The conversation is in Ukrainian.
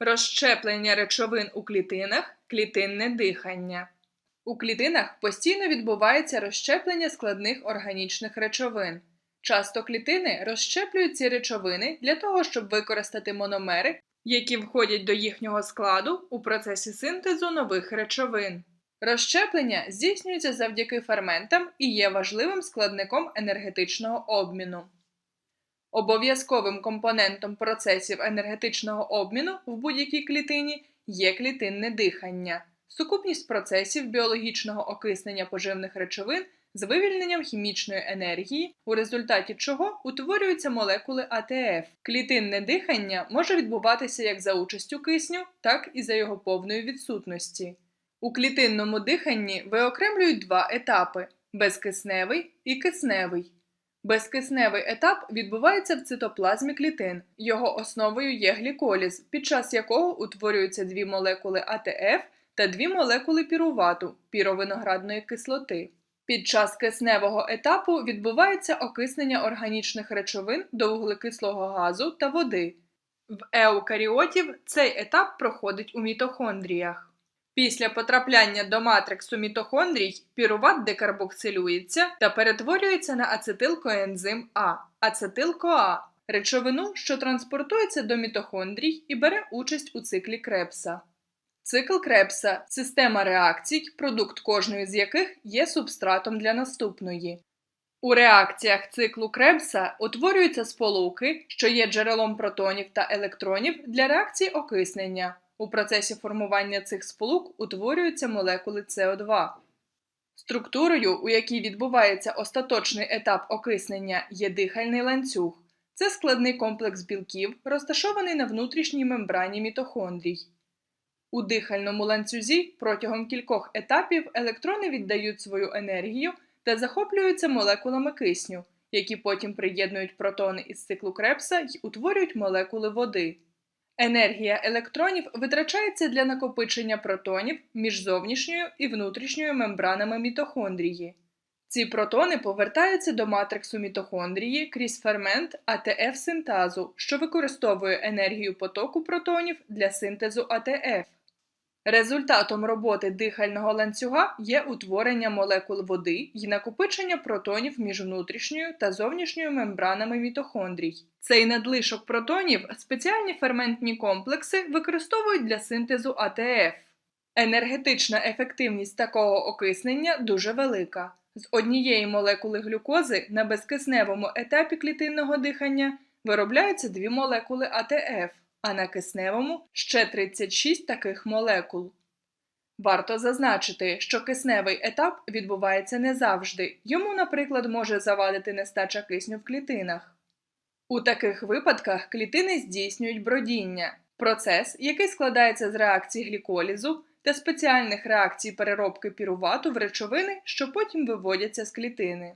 Розщеплення речовин у клітинах клітинне дихання. У клітинах постійно відбувається розщеплення складних органічних речовин. Часто клітини розщеплюють ці речовини для того, щоб використати мономери, які входять до їхнього складу у процесі синтезу нових речовин. Розщеплення здійснюється завдяки ферментам і є важливим складником енергетичного обміну. Обов'язковим компонентом процесів енергетичного обміну в будь-якій клітині є клітинне дихання, сукупність процесів біологічного окиснення поживних речовин з вивільненням хімічної енергії, у результаті чого утворюються молекули АТФ. Клітинне дихання може відбуватися як за участю кисню, так і за його повної відсутності. У клітинному диханні виокремлюють два етапи безкисневий і кисневий. Безкисневий етап відбувається в цитоплазмі клітин. Його основою є гліколіз, під час якого утворюються дві молекули АТФ та дві молекули пірувату піровиноградної кислоти. Під час кисневого етапу відбувається окиснення органічних речовин до вуглекислого газу та води. В еукаріотів цей етап проходить у мітохондріях. Після потрапляння до матриксу мітохондрій піруват декарбоксилюється та перетворюється на ацетилкоензим А, ацетил-КоА, речовину, що транспортується до мітохондрій і бере участь у циклі Кребса. Цикл Кребса система реакцій, продукт кожної з яких є субстратом для наступної. У реакціях циклу Кребса утворюються сполуки, що є джерелом протонів та електронів для реакцій окиснення. У процесі формування цих сполук утворюються молекули СО2. Структурою, у якій відбувається остаточний етап окиснення, є дихальний ланцюг. Це складний комплекс білків, розташований на внутрішній мембрані мітохондрій. У дихальному ланцюзі протягом кількох етапів електрони віддають свою енергію та захоплюються молекулами кисню, які потім приєднують протони із циклу Кребса й утворюють молекули води. Енергія електронів витрачається для накопичення протонів між зовнішньою і внутрішньою мембранами мітохондрії. Ці протони повертаються до матриксу мітохондрії крізь фермент АТФ-синтазу, що використовує енергію потоку протонів для синтезу АТФ. Результатом роботи дихального ланцюга є утворення молекул води і накопичення протонів між внутрішньою та зовнішньою мембранами мітохондрій. Цей надлишок протонів спеціальні ферментні комплекси використовують для синтезу АТФ. Енергетична ефективність такого окиснення дуже велика. З однієї молекули глюкози на безкисневому етапі клітинного дихання виробляються дві молекули АТФ а на кисневому ще 36 таких молекул. Варто зазначити, що кисневий етап відбувається не завжди, йому, наприклад, може завадити нестача кисню в клітинах. У таких випадках клітини здійснюють бродіння процес, який складається з реакцій гліколізу та спеціальних реакцій переробки пірувату в речовини, що потім виводяться з клітини.